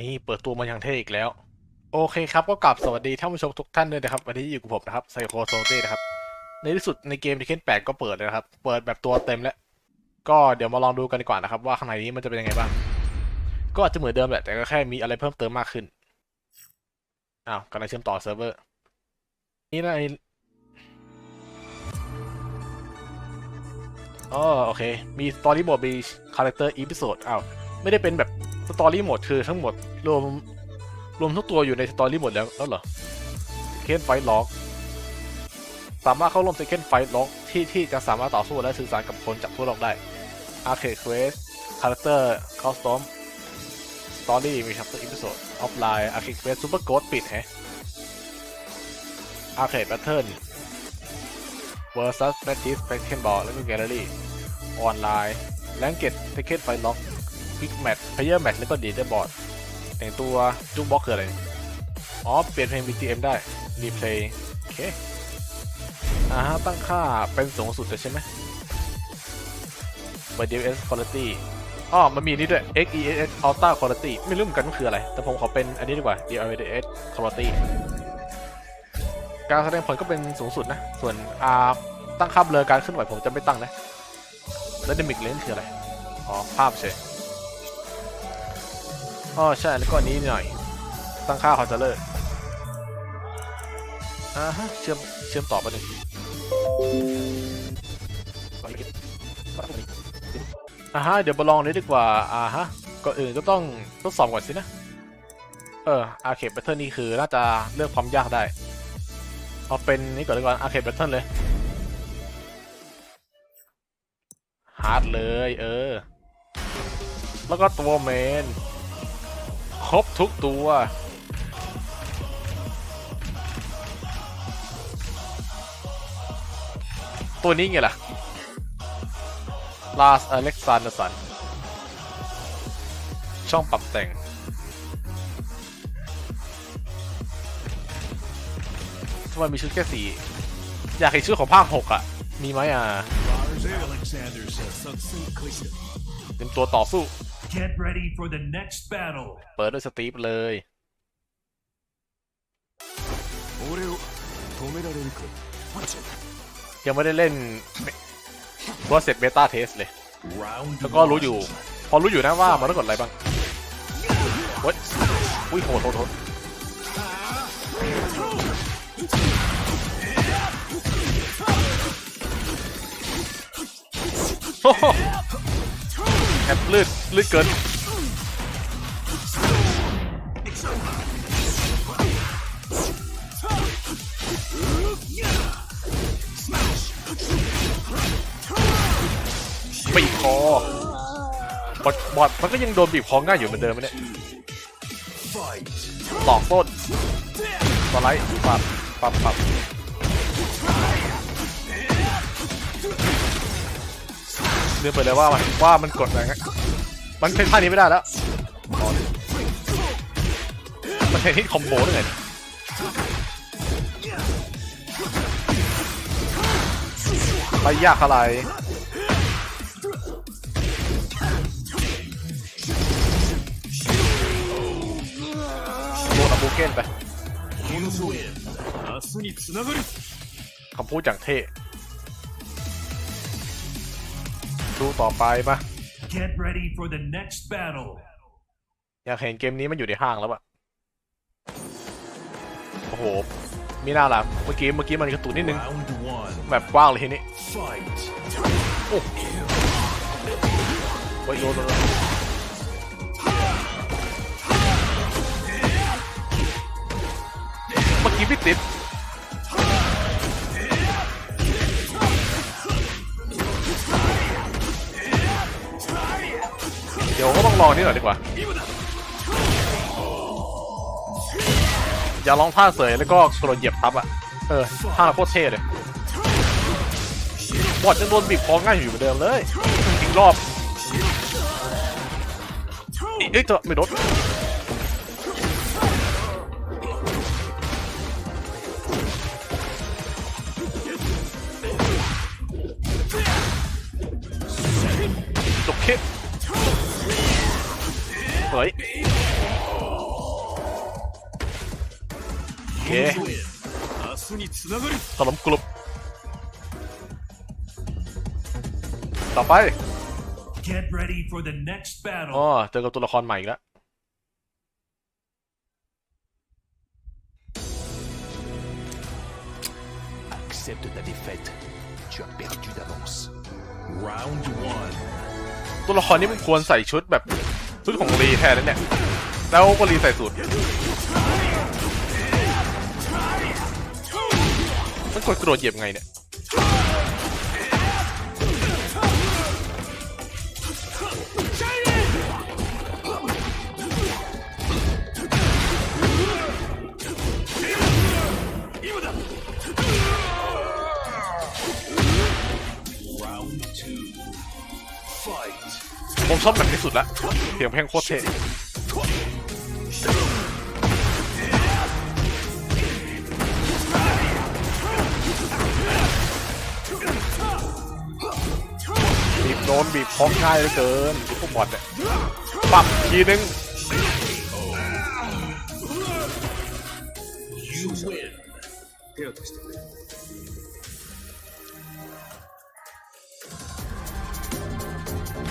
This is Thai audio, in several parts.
นี่เปิดตัวมาอย่างเท่อีกแล้ว โอเคครับก็กลับสวัสดีท่านผู้ชมทุกท่านด้วยนะครับ วันนี้อยู่กับผมนะครับไซโคโซเต้นะครับ ในที่สุดในเกม Tekken 8ก็เปิดแล้วนะครับ เปิดแบบตัวเต็มแล้ว ก็เดี๋ยวมาลองดูกันดีกว่านะครับ ว่าข้างในนี้มันจะเป็นยังไงบ้าง ก็อาจจะเหมือนเดิมแหละแต่ก็แค่มีอะไรเพิ่มเติมมากขึ้นอ้าวกำลังเชื่อมต่อเซิร์ฟเวอร์นี่นะไออ๋อโอเค มีสตอรี่โหมดมีคาแรคเตอร์อีพิโซดอ้าวไม่ได้เป็นแบบ สตอรี่หมดคือทั้งหมดรวมรวมทุกตัวอยู่ในสตอรี่หมดแล้วแล้วเหรอเคนไฟล็อกสามารถเข้าร่วมเซคันไฟล็อกที่ที่จะสามารถต่อสู้และสื่อสารกับคนจากทั่วโลกได้อาร์เคดเควสคาแรคเตอร์คอสตอมสตอรี่มีชัปเตอร์อีพิโซดออฟไลน์อาร์เคดเควสซูเปอร์โกดปิดแฮะอาร์เคดแบทเทิลเวอร์ซัสแมทติสแฟคเคนบอลและก็แกลเลอรี่ออนไลน์แลงเกตเซคันไฟล็อก Player Match แล้วก็ Leader Board แต่งตัวจุกบ็อกคืออะไร อ๋อ เปลี่ยนเพลง BGM ได้ รีเพลย์โอเค อ่าฮะ ตั้งค่าเป็นสูงสุดเลยใช่ไหม DLS Quality อ๋อ มันมีนี่ด้วย XES Ultra Quality ไม่รู้เหมือนกันมันคืออะไร แต่ผมขอเป็นอันนี้ดีกว่า DLS Quality การแสดงผลก็เป็นสูงสุดนะ ส่วนอ่าตั้งค่าเบลอการเคลื่อนไหวผมจะไม่ตั้งนะ แล้ว Dynamic Range คืออะไร อ๋อ ภาพเฉย อ๋อใช่แล้วก็อันนี้หน่อย ตั้งค่าคอนโทรลเลอร์อ่าฮะเชื่อมเชื่อมต่อไปหนึ่งอ่าฮะเดี๋ยวมาลองนี้ดีกว่าอ่าฮะก่อนอื่นก็ต้องทดสอบก่อนสินะ เอออาร์เคดแบทเทิลนี่คือน่าจะเลือกความยากได้เอาเป็นนี่ก่อนดีกว่าอาร์เคดแบทเทิลเลยฮาร์ดเลย เออ แล้วก็ตัวเมน ครบทุกตัวตัวนี้ไงล่ะ ลาสอเล็กซานเดอร์สัน ช่องปรับแต่ง ทำไมมีชุดแค่สีอยากเห็นชุดของภาคหกอะ มีไหมอะ Lars Alexander says something. เต็มตัวต่อสู้ Get ready for the next battle เปิดด้วยสตีฟเลยยังไม่ได้เล่นบอสเซ็ตเบต้าเทสเลย แล้วก็รู้อยู่ พอรู้อยู่นะว่ามันต้องกดอะไรบ้างโอ๊ยอุ้ยโหดโหดโหดโอ้ โหแอบลืดลืดเกินบีบคอบอดบอดมันก็ยังโดนบีบคอง่ายอยู่เหมือนเดิมเนี่ย fight. ตอกต้นสไลด์ปับปับปับ ลืมไปเลยว่ามันว่ามันกดอะไรงมันใช้ท่านี้ไม่ได้แล้ว มันใช้ที่คอมโบด้วยไงไปยากอะไรโดนอบูเกนไปคำพูดจากเท่ ดูต่อไปมา Get ready for the next battle. อยากเห็นเกมนี้มันอยู่ในห้างแล้วอะโอ้โหมีหน้าละเมื่อกี้เมื่อกี้มันกระตุนนิดนึง Round one. แบบกว้างเลยทีนี้ Fight. โอ้โอ้ยโดนโดนโดนเมื่อกี้พี่ติด เดี๋ยวก็ต้องลองนี่หน่อยดีกว่า อย่าลองท่าเสยแล้วก็กระโดดเหยียบทับอะ เออท่าโคตรเท่เลยบอดจะโดนบีบคอง่ายอยู่เหมือนเดิมเลยอีกรอบเอ้ยเจอไม่โดน เคถล่มกลุ่ต่อไปอ๋อเจอกับตัวละครใหม่อีกแล้วตัวละครนี้มันควรใส่ชุดแบบชุดของรีแทนแล้วเนี่ย แล้วก็รีใส่สุด มันกดกระโดดเหยียบไงเนี่ย Round two. Fight. ผมชอบแบบที่สุดละเสียงเพลงโคตรเท่ นบีบคองง่ายเหลือเกินพวกบอดเนี่ยปับทีนึง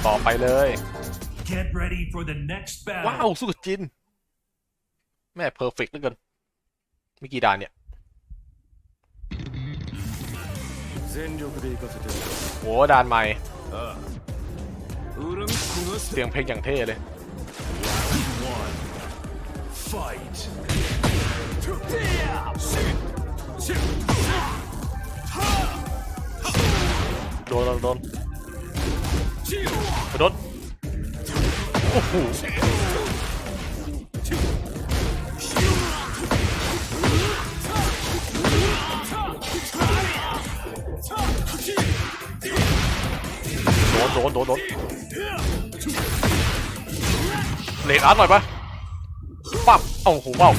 ต่อไปเลย Get ready for the next ว้าวสุดจิน แม่เพอร์เฟกต์เหลือเกินมีกี่ด่านเนี่ยโอ้ด่านใหม่ เสียงเพลงอย่างเท่เลย One. Fight. โดน โดน โดนไปโดนโอ้โห ดนโดนโดนเลดอาร์ตหน่อยปะปั๊บเอ้าโหเบ้า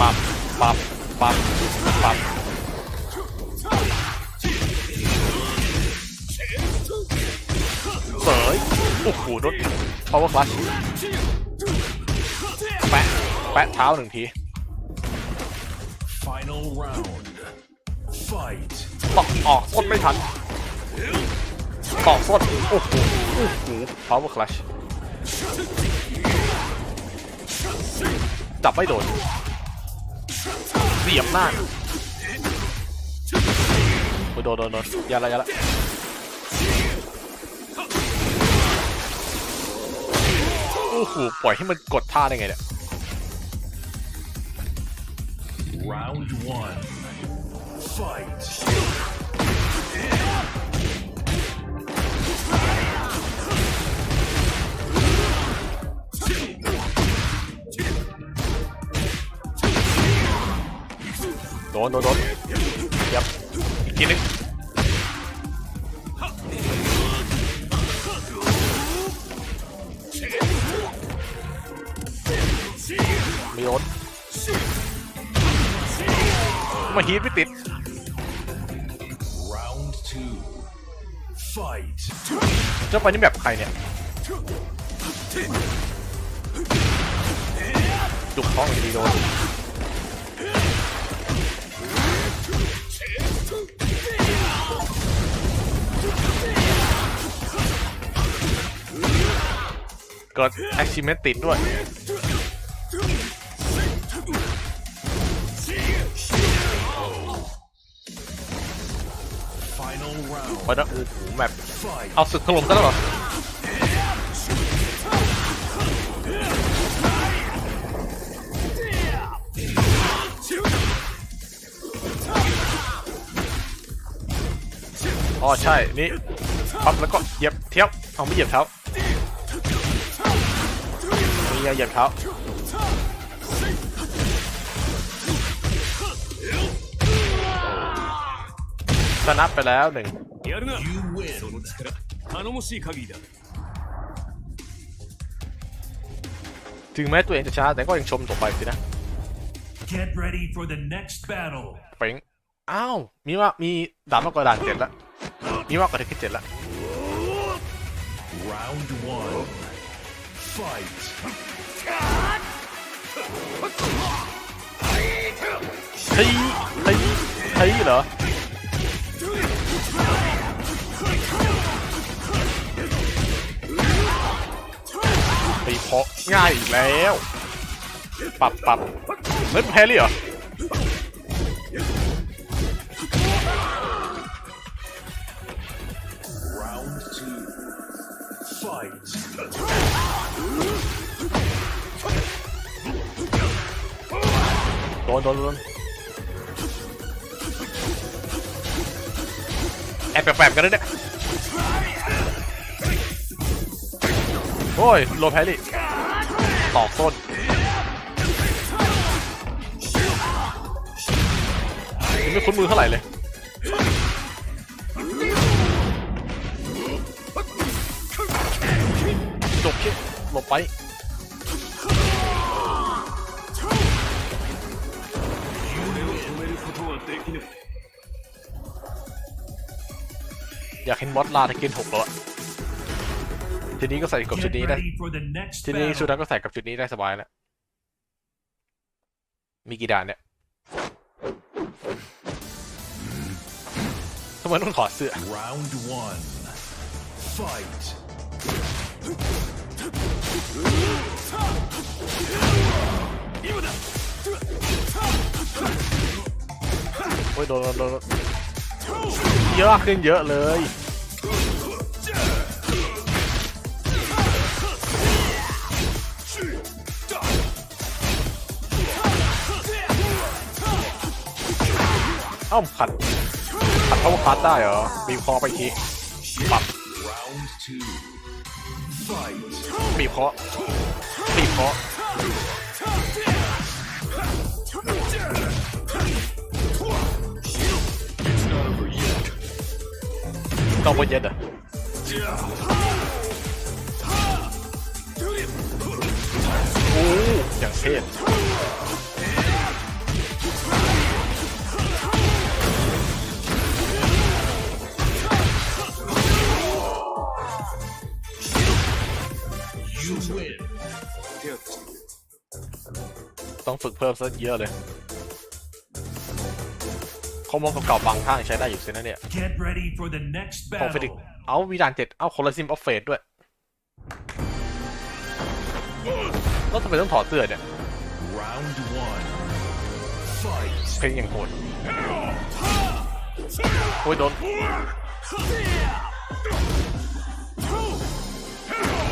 ปั๊บปั๊บปั๊บปั๊บเสยโอ้โหโดน power clutch แปะแปะเท้าหนึ่งที Final round. Fight. ตอกออกส้นไม่ทันตอกส้นโอ้โหโอ้โห power clutch จับไม่โดนเสียบหน้าโอ้ยโดนโดนโดนอยาละอยาละโอ้โหปล่อยให้มันกดท่าได้ไงเนี่ย Round one. Fight. โดนโดนโดนยับอีกทีนึง มีโดนมาฮีทไม่ติด Round two. Fight. เจ้าไปนี่แบบใครเนี่ย จุกท้องอีกทีโดนเกิด achievement ติดด้วย round. ไปนะโอ้โหแมป Fight. เอาศึกถล่มกันแล้วเหรออ๋อใช่ นี่ปั๊บแล้วก็เหยียบเท้าเอาไม่เหยียบเท้านี่ไงเหยียบเท้าชนะไปแล้วหนึ่ง やるな You win. その力頼もしい限りだ ถึงแม้ตัวเองจะชนะแต่ก็ยังชมต่อไปสินะ Get ready for the next battle. เป๋งอ้าว มีว่ามีด่านมากกว่าด่านเจ็ดแล้ว มีมากกว่าเทคเจ็ดละ Round one. Fight. เฮ้ยเฮ้ยเฮ้ยเหรอ าะง่ายอีกแล้ว ปรับปรับเฮ้ยแพ้เลยเหรอ Round. Fight. โดนโดนโดนแอบแปลกๆกันเลยเนี่ยโอ้ยโลแพลี่ ตอกต้นยังไม่คุ้นมือเท่าไหร่เลยจบคิดหลบไปอยากเห็นมอสลาตะเกียนหกแล้วอะ ทีนี้ก็ใส่กับชุด Get นี้ได้ ready for the next ทีนี้ชุด battle. นั้นก็ใส่กับชุดนี้ได้สบายแล้ว มีกี่ด่านเนี่ยทำไมต้องถอดเสื้อ Round one. Fight. โอ้ยโดนโดนโดนเยอะขึ้นเยอะเลย อ้าขัดขัดเขาคัดได้เหรอบีบคอไปทีปับบีบคอบีบคอต้องบนเย็นเหรอโอ้อย่างเท่ You win. ต้องฝึกเพิ่มซะเยอะเลยข้อมูลเก่าๆบางท่างใช้ได้อยู่สินะเนี่ย Get ready for the next ของเฟดิก battle. เอาวีดานเจ็ดเอาโคลาซิมออฟเฟดด้วยแล้วทำไมต้องถอดเสื้อเนี่ย Round one. Fight. เพลงอย่างโหดโอ้ยโดน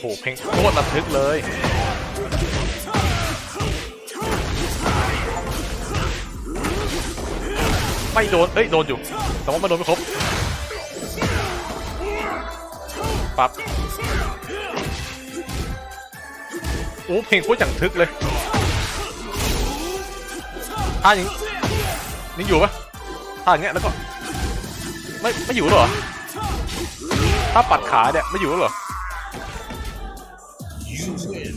โอ้โหเพลงโคตรระทึกเลยไม่โดน เอ้ย โดนอยู่ แต่ว่ามันโดนไม่ครบ ปั๊บโอ้ เพลงโคตรอย่างทึกเลยท่าอย่างนี้นี่อยู่ปะท่าอย่างเงี้ย แล้วก็ ไม่ ไม่อยู่หรอ ถ้าปัดขาเนี่ย ไม่อยู่หรอ You win.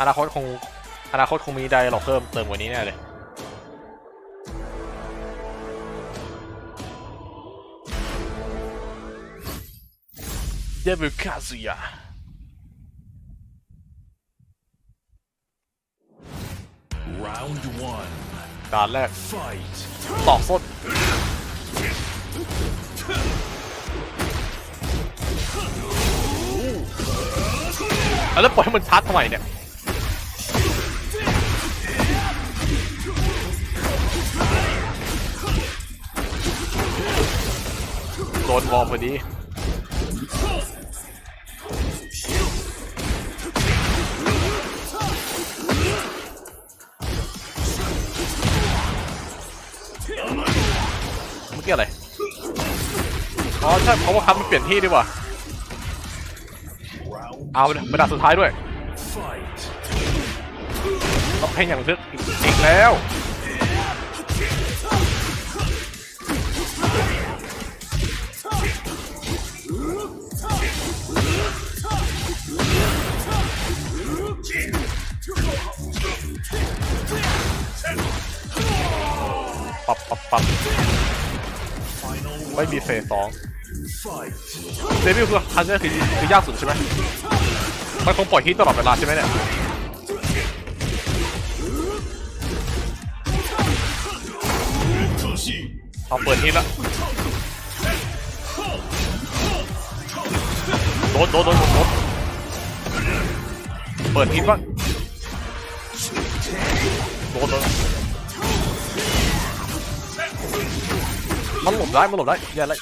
อนาคตคงอนาคตคงมีไดร์หรอกเพิ่มเติมกว่านี้แน่เลย เดวิลคาซุยะ Round one. ด่านแรก Fight. ตอกส้น แล้วปล่อยให้มันชาร์จทำไมเนี่ยโดนวอลพอดีเมื่อกี้อะไร อ๋อใช่เพราะว่าคับมันเปลี่ยนที่ดีกว่า เอาไปเลยไปด่าสุดท้ายด้วยต้องเพลงอย่างลึกอีกแล้วปับปับปับไม่มีเฟสสอง เดวิลคือคันนี้คือคือยากสุดใช่ไหมมันคงปล่อยฮิตตลอดเวลาใช่ไหมเนี่ยเอาเปิดฮิตละโดนโดนโดนโดนเปิดฮิตบ้างโดนโดนมันหลบได้มันหลบได้อย่าเล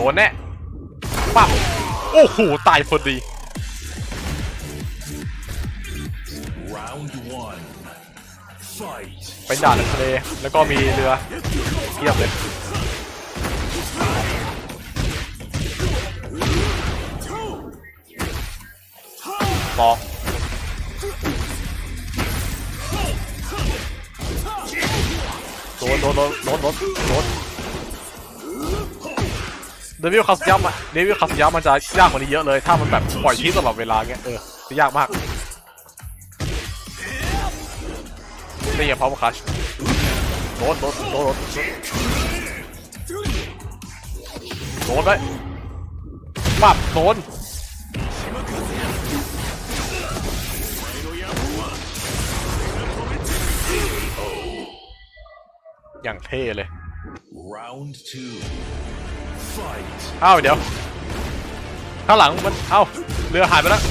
ดนแน่ปั๊บโอ้โห ตายพอดี Round one. Fight. เป็นด่านทะเล แล้วก็มีเรือเทียบเลยตอกโดนโดนโดนโดนโดนโดน เดวิลคัสยามันเดวิลคัสยามันจะยากกว่านี้เยอะเลย ถ้ามันแบบปล่อยที่ตลอดเวลาเงี้ย เออ จะยากมากได้ยังพาวเวอร์คัชโดนโดนโดนโดนโดนไปปั๊บโดนอย่างเท่เลย Round two. Fight. อ้าเดี๋ยว ข้างหลังมัน เอ้าเรือหายไปแล้ว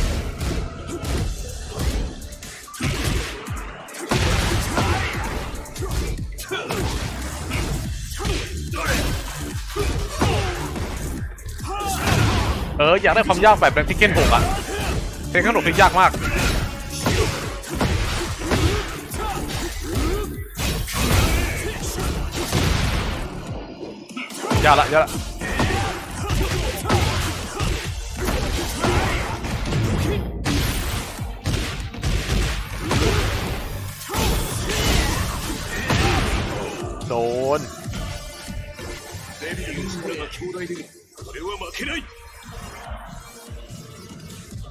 เอออยากได้ความยากแบบแบงค์ทิเก้นหกอะเทคนิคหกคือยากมากยากละยากละ โดน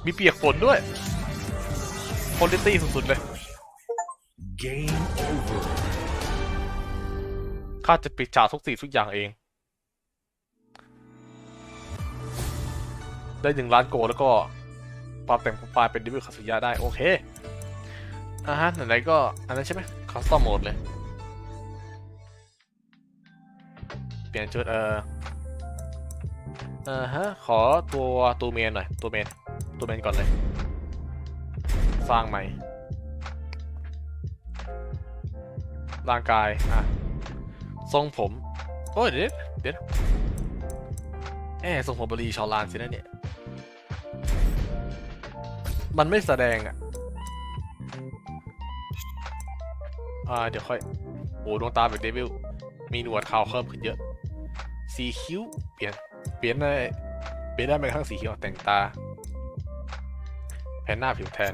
มีเปียกฝนด้วยคุณภาพสุดๆเลย Game over. ข้าจะปิดฉากทุกสิ่งทุกอย่างเอง ได้หนึ่งล้านโกลแล้วก็ปรับแต่งโปรไฟล์เป็นดิวิลคาสุยะได้ โอเค อ่าฮะไหนๆก็ อันนั้นใช่ไหมคัสตอมโหมดเลย เปลี่ยนชุดเอออ่าฮะขอตัวตัวเมนหน่อยตัวเมนตัวเมนก่อนเลย สร้างใหม่ร่างกายอะทรงผมโอ้ยเดี๋ยวเดี๋ยวแอบทรงผมบรีชอลานสินะเนี่ยมันไม่แสดงอะอ่าเดี๋ยวค่อยโอ้ดวงตาแบบเดวิลมีหนวดขาวเพิ่มขึ้นเยอะ สีคิ้ว เปลี่ยน เปลี่ยนได้เปลี่ยนได้แม้กระทั่งสีคิ้วแต่งตา แผ่นหน้าผิวแทน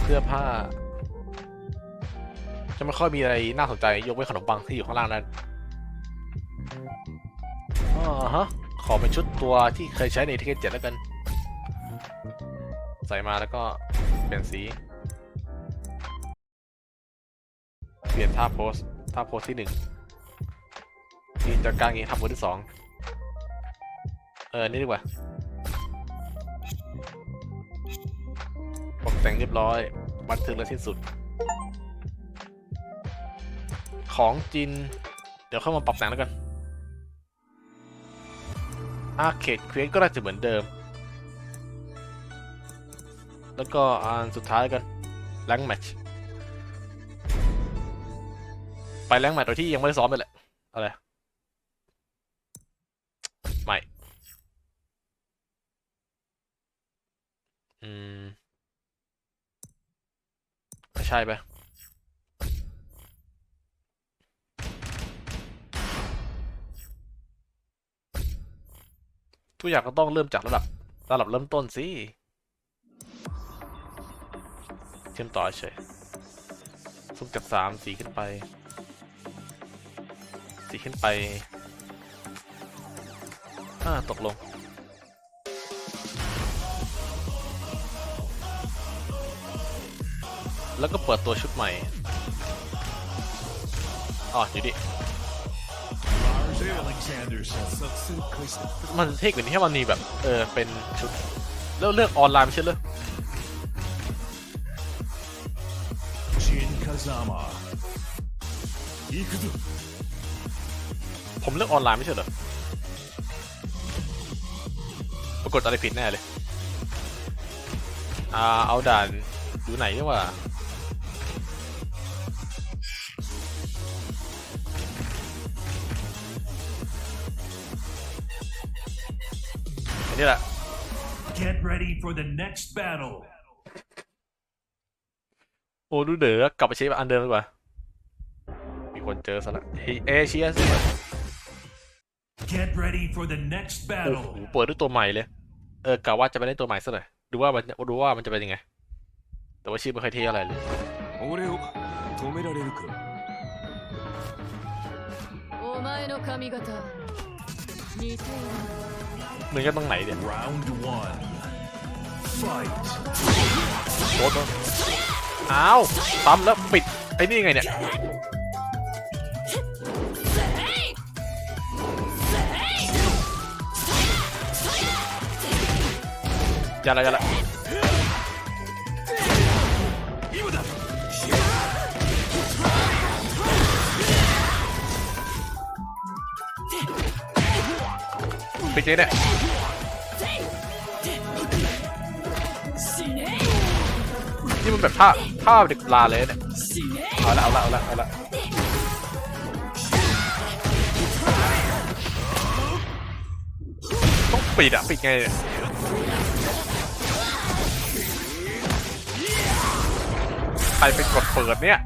เสื้อผ้า จะไม่ค่อยมีอะไรน่าสนใจ ยกเว้นขนมปังที่อยู่ข้างล่างนั้นอ๋อฮะ ขอเป็นชุดตัวที่เคยใช้ในทิเก็ตเจ็ดแล้วกัน ใส่มาแล้วก็เปลี่ยนสี เปลี่ยนท่าโพสท่าโพสที่หนึ่ง นี่จากการงี้ท่าโพสที่สองเออ นี่ดีกว่าตกแต่งเรียบร้อย บันทึกและสิ้นสุด ของจิน เดี๋ยวเข้ามาปรับแต่งแล้วกัน อาร์เคดเควสก็น่าจะเหมือนเดิม แล้วก็อันสุดท้ายกันแรงแมทช์ไปแรงแมทโดยที่ยังไม่ได้ซ้อมเลยแหละ อะไร ไม่ อืมไม่ใช่ไปะทุกอย่างก็ต้องเริ่มจากระดับระดับเริ่มต้นสิเชื่อมต่อเฉยสุ่มจากสามสี่ขึ้นไปสี่ขึ้นไปอ่าตกลง แล้วก็เปิดตัวชุดใหม่อ๋ออยู่ดิ Alexander says มันเท่กว่านี้แค่มันมีแบบ เออ เป็นชุดแล้วเลือกออนไลน์ไม่ใช่เหรอ Jin Kazama. Ikuzu. ผมเลือกออนไลน์ไม่ใช่เหรอปรากฏอะไรผิดแน่เลย อ่า เอาด่านดูไหนดีกว่า อันนี้แหละ Get ready for the next battle. โอ้ดูเด๋อกลับไปใช้อันเดิมดีกว่า มีคนเจอซะละเฮ้ยเอเชียสิ Get ready for the next โอ้โห battle. เปิดด้วยตัวใหม่เลย เออกะว่าจะไปเล่นตัวใหม่ซะหน่อยดูว่ามันดูว่ามันจะเป็นยังไง แต่ว่าชื่อไม่ค่อยเท่อะไรเลย 俺を止められるかお前の髪型似ている เห มือนกันตรงไหนเนี่ย Round one. Fight. โคตรอ้าวปั๊มแล้วปิด ไอ้นี่ไงเนี่ยอย่าละอย่าละปิดไงเนี่ย นี่มันแบบท่าท่าเด็กปลาเลยเนี่ยเอาละเอาละเอาละเอาละต้องปิดอะปิดไงเนี่ยใครเป็นกดเปิดเนี่ย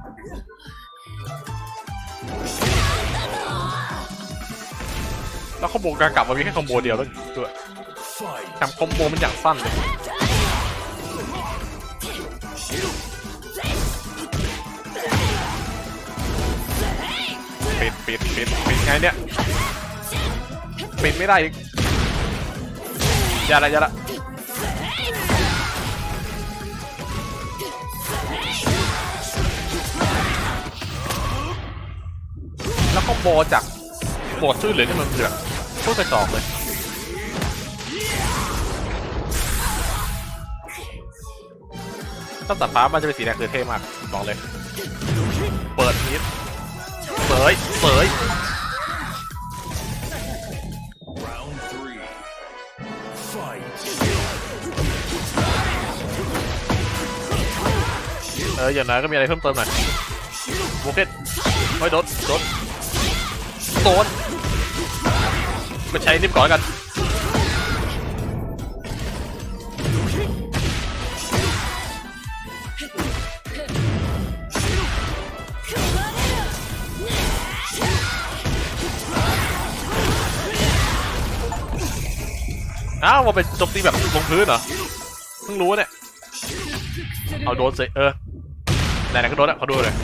แล้วคอมโบการกลับมามีแค่คอมโบเดียวแล้วด้วยแถมคอมโบมันอย่างสั้นเลย ปิดปิดปิดปิดไงเนี่ยปิดไม่ได้อีกอย่าละอย่าละแล้วก็โบจากโบดชื่อเหลือนี่มันคือแบบโคตรกระจอกเลยถ้าตัดฟ้ามันจะเป็นสีแดงคือเท่มากบอกเลย เปิดนิดเส ยเสยเออ อย่างน้อยก็มีอะไรเพิ่มเติมหน่อยโบเคไม่โดนโดนโดนก็ใช้นิบก่อนกัน มันเป็นโจมตีแบบลงพื้นเหรอ เพิ่งรู้เนี่ย เอาโดนเซเออ ไหนๆก็โดนอะขอดูเลย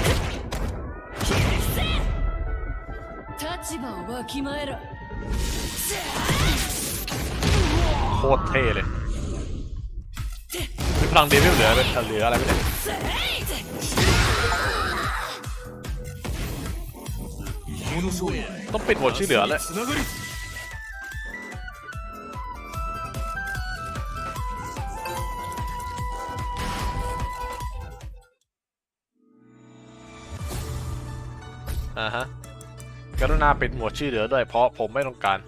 โคตรเท่เลยมีพลังเดวิลเหลือเป็นเหลืออะไรไม่ได้ต้องปิดหมดชื่อเหลือเลย น้าปิดหมวดชื่อเหลือด้วยเพราะผมไม่ต้องการ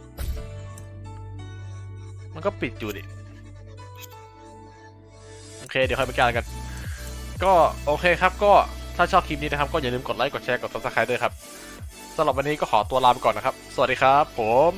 มันก็ปิดอยู่ดิ โอเค เดี๋ยวค่อยไปแก้กัน ก็โอเคครับ ก็ถ้าชอบคลิปนี้นะครับ ก็อย่าลืมกดไลค์ กดแชร์ กด subscribe ด้วยครับสำหรับวันนี้ก็ขอตัวลาไปก่อนนะครับ สวัสดีครับ ผม